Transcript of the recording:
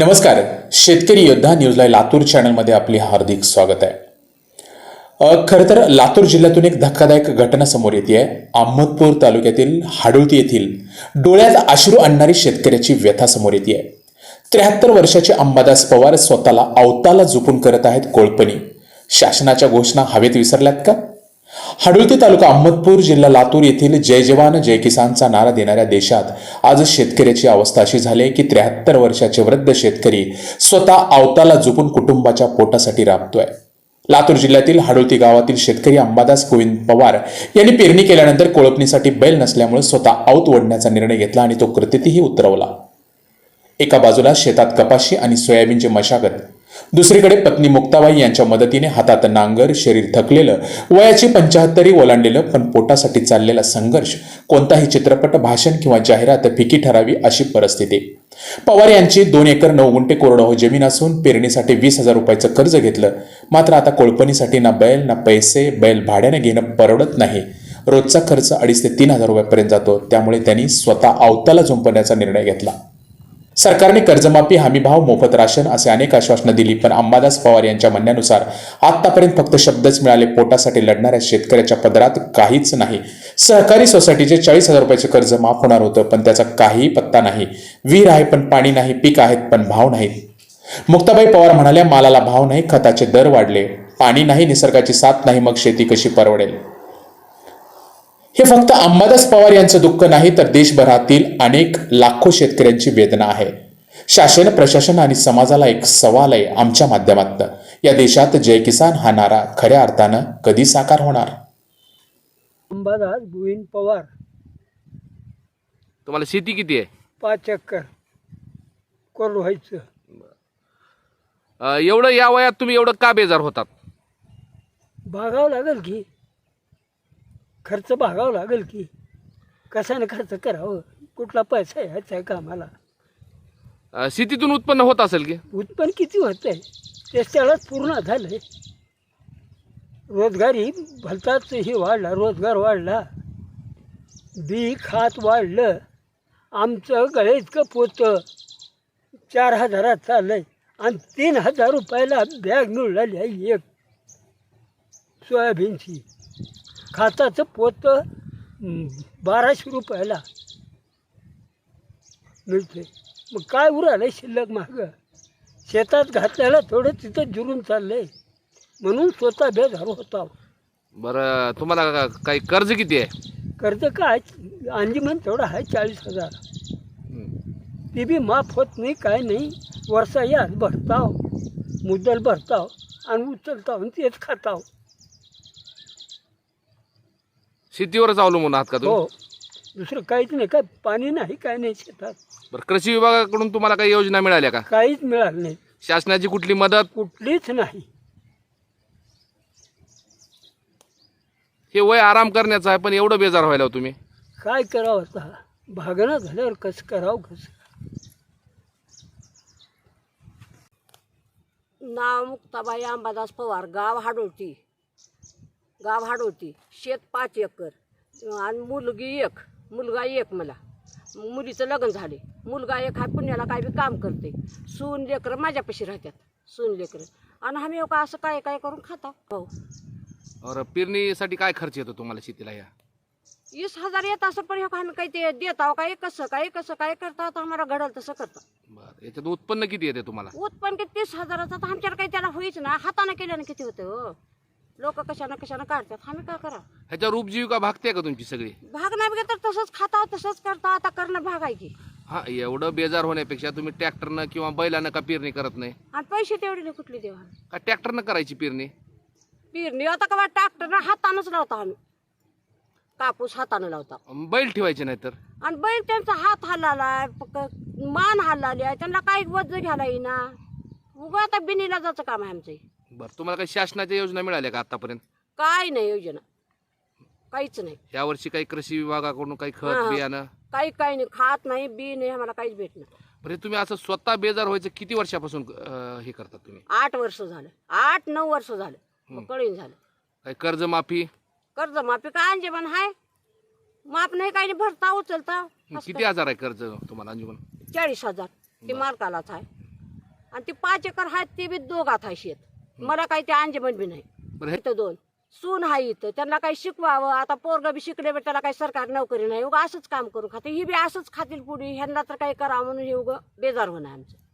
नमस्कार. शेतकरी योद्धा न्यूजला लातूर चॅनलमध्ये आपले हार्दिक स्वागत आहे. खरं तर लातूर जिल्ह्यातून एक धक्कादायक घटना समोर येते आहे अहमदपूर तालुक्यातील हाडुळती येथील डोळ्यात अश्रू आणणारी शेतकऱ्याची व्यथा समोर येते आहे त्र्याहत्तर वर्षाचे अंबादास पवार स्वतःला अवताला जुपून करत आहेत कोळपणी. शासनाच्या घोषणा हवेत विसरल्यात का? हाडुलती तालुका अहमदपूर जिल्हा लातूर येथील जय जवान जय किसानचा नारा देणाऱ्या देशात आज शेतकऱ्याची अवस्था अशी झाली आहे की त्र्याहत्तर वर्षाचे वृद्ध शेतकरी स्वतः अवताला झुपून कुटुंबाच्या पोटासाठी राबतोय. लातूर जिल्ह्यातील हाडोती गावातील शेतकरी अंबादास गोविंद पवार यांनी पेरणी केल्यानंतर कोळपणीसाठी बैल नसल्यामुळे स्वतः आऊत ओढण्याचा निर्णय घेतला आणि तो कृतीतही उतरवला. एका बाजूला शेतात कपाशी आणि सोयाबीनची मशागत दुसरीकडे पत्नी मुक्ताबाई यांच्या मदतीने हातात नांगर शरीर थकलेलं वयाची पंचाहत्तरी ओलांडलेलं पण पोटासाठी चाललेला संघर्ष कोणताही चित्रपट भाषण किंवा जाहिरात फिकी ठरावी अशी परिस्थिती. पवार यांची दोन एकर नऊ गुंठे कोरडवाहू हो जमीन असून पेरणीसाठी वीस हजार रुपयाचं कर्ज घेतलं. मात्र आता कोळपणीसाठी ना बैल ना पैसे बैल भाड्याने घेणं परवडत नाही. रोजचा खर्च अडीच ते तीन हजार रुपयापर्यंत जातो. त्यामुळे त्यांनी स्वतः अवताला झुंपण्याचा निर्णय घेतला. सरकारने कर्जमाफी हमीभाव मोफत राशन असे अनेक आश्वासनं दिली पण अंबादास पवार यांच्या म्हणण्यानुसार आतापर्यंत फक्त शब्दच मिळाले पोटासाठी लढणाऱ्या शेतकऱ्याच्या पदरात काहीच नाही. सहकारी सोसायटीचे चाळीस हजार रुपयाचे कर्ज माफ होणार होतं पण त्याचा काहीही पत्ता नाही. विहीर आहे पण पाणी नाही पीक आहेत पण भाव नाहीत. मुक्ताबाई पवार म्हणाल्या मालाला भाव नाही खताचे दर वाढले. पाणी नाही निसर्गाची साथ नाही मग शेती कशी परवडेल? हे फक्त अंबादास पवार यांचं दुःख नाही तर देशभरातील अनेक लाखो शेतकऱ्यांची वेदना आहे. शासन प्रशासन आणि समाजाला एक सवाल आहे आमच्या माध्यमातून. या देशात जय किसान हा नारा खऱ्या अर्थानं कधी साकार होणार? अंबादास गोविंद पवार. तुम्हाला शेती किती आहे? पाच एकर कोरडवायचं अं, एवढं या वयात तुम्ही एवढं का बेजार होतात? भागावं लागेल की. खर्च भागावं लागेल की? कशाने खर्च करावं? कुठला पैसा यायचा आहे कामाला? अं, शेतीतून उत्पन्न होत असेल की? उत्पन्न किती होत आहे? ते त्यालाच पूर्ण झालंय. रोजगारी भलताच हे वाढला रोजगार वाढला. बी खात वाढलं. आमचं गळे इतकं पोतं. चार हजारात चाललंय. आणि तीन हजार रुपयाला बॅग मिळाली आहे एक. सोयाबीनची. खाताचं पोतं बाराशे रुपयाला मिळते मग काय उरालं शिल्लक मागं? शेतात घातल्याला थोडं तिथं जुरून चाललंय. म्हणून स्वतः बेजार होता. बरं तुम्हाला का- काही कर्ज किती आहे? कर्ज काय? अंजीमन तेवढं आहे चाळीस हजार. ते बी माफ होत नाही काय नाही. वर्षा याच भरताव मुद्दल भरताव आणि उचलताव आणि तेच खाताव. शेतीवरच अवलंबून आहात का हो. तुम्ही दुसरं काहीच नाही. काय पाणी नाही काय नाही शेतात. बरं कृषी विभागाकडून तुम्हाला काही योजना मिळाल्या का? काहीच मिळालं नाही. शासनाची कुठली मदत? कुठलीच नाही. हे वय आराम करण्याचं आहे पण एवढं बेजार व्हायला हो तुम्ही. काय करावं आता? भागणं झाल्यावर कसं करावं कसं? नाव मुक्ताबाई अंबादास पवार गाव हाडोटी. गाव हाडोटी शेत पाच एकर. आणि मुलगी एक मुलगा एक मला. मुलीचं लग्न झाले. मुलगा एक हा पुण्याला काय बी काम करते. सून लेकरं माझ्यापाशी राहतात. सून लेकरं. आणि आम्ही का असं काय काय करून खाता? हो बरं पेरणीसाठी काय खर्च येतो तुम्हाला शेतीला या? वीस हजार येत असं पण हे का आम्ही काही ते देत आहो काय कसं काय कसं काय करता तर आम्हाला घडल तसं करता. बरं याच्यात उत्पन्न किती येते तुम्हाला? उत्पन्न किती? तीस हजाराचं तर आमच्याकडे काही त्याला होईच ना. हाताने केल्याने किती होतं हो? लोक कशानं कशानं काढतात. आम्ही काय करा ह्याच्यावर उपजीविका भागते का तुमची सगळी? भाग नाही बघा तर तसंच खाता तसंच करता आता करणं भाग आहे की. हा एवढं बेजार होण्यापेक्षा तुम्ही ट्रॅक्टरनं किंवा बैलानं का पेरणी करत नाही? आणि पैसे तेवढे नाही कुठले देवा का ट्रॅक्टरनं करायची पेरणी? पेरणी आता का ट्रॅक्टर हातानंच लावता आम्ही. कापूस हातानं लावता. बैल ठेवायचे नाही तर आणि बैल त्यांचा हात हल्लालाय मान हल्लाली आहे त्यांना काही वज घ्यायला येईना. उगा आता बिनीला जायचं काम आहे आमचं. बरं तुम्हाला काही शासनाच्या योजना मिळाल्या का आतापर्यंत? काय नाही योजना. काहीच नाही. यावर्षी काही कृषी विभागाकडून काही खत हा. बियाणं? काही काही नाही. खात नाही बी नाही आम्हाला काहीच भेटणार बरं हे तुम्ही असं स्वतः बेजार व्हायचं किती वर्षापासून अं, हे करतात तुम्ही? आठ वर्ष झालं. आठ नऊ वर्ष झालं. मग कळीन झालं. काही कर्जमाफी? कर्ज माफी काय अंजेबन हाय? माप नाही काही नाही. भरता उचलता. किती हजार आहे कर्ज तुम्हाला अंजुमन चाळीस हजार. ते मालकालाच आहे. आणि ती पाच एकर आहेत ते बी दोघात आहे शेत. मला काही ते अंजमन बी नाही. हे- इथं दोन. सून आहे इथं. त्यांना काही शिकवावं आता पोरग बी शिकले बी त्याला काही सरकारी नोकरी नाही. उगा असंच काम करून खाते. ही बी असंच खातील पुढे ह्यांना तर काही करा म्हणून हे उगं बेजार होणार आमचं.